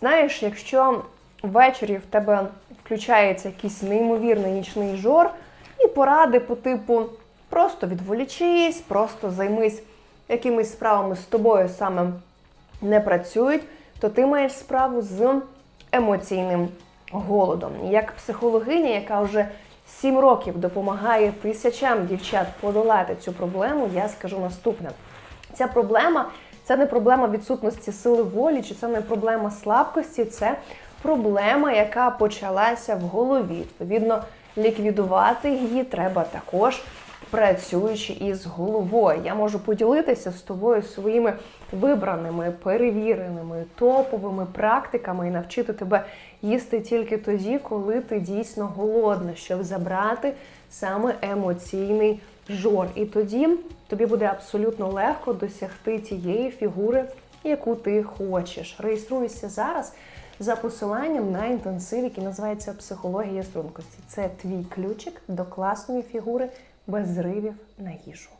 Знаєш, якщо ввечері в тебе включається якийсь неймовірний нічний жор, і поради по типу просто відволічись, просто займись якимись справами з тобою саме не працюють, то ти маєш справу з емоційним голодом. Як психологиня, яка вже сім років допомагає тисячам дівчат подолати цю проблему, я скажу наступне: ця проблема це не проблема відсутності сили волі, чи це не проблема слабкості, це проблема, яка почалася в голові. Відповідно, ліквідувати її треба також працюючи із головою. Я можу поділитися з тобою своїми вибраними, перевіреними, топовими практиками і навчити тебе їсти тільки тоді, коли ти дійсно голодна, щоб забрати саме емоційний жор. І тоді тобі буде абсолютно легко досягти тієї фігури, яку ти хочеш. Реєструйся зараз за посиланням на інтенсив, який називається Психологія стрункості. Це твій ключик до класної фігури без зривів на їжу.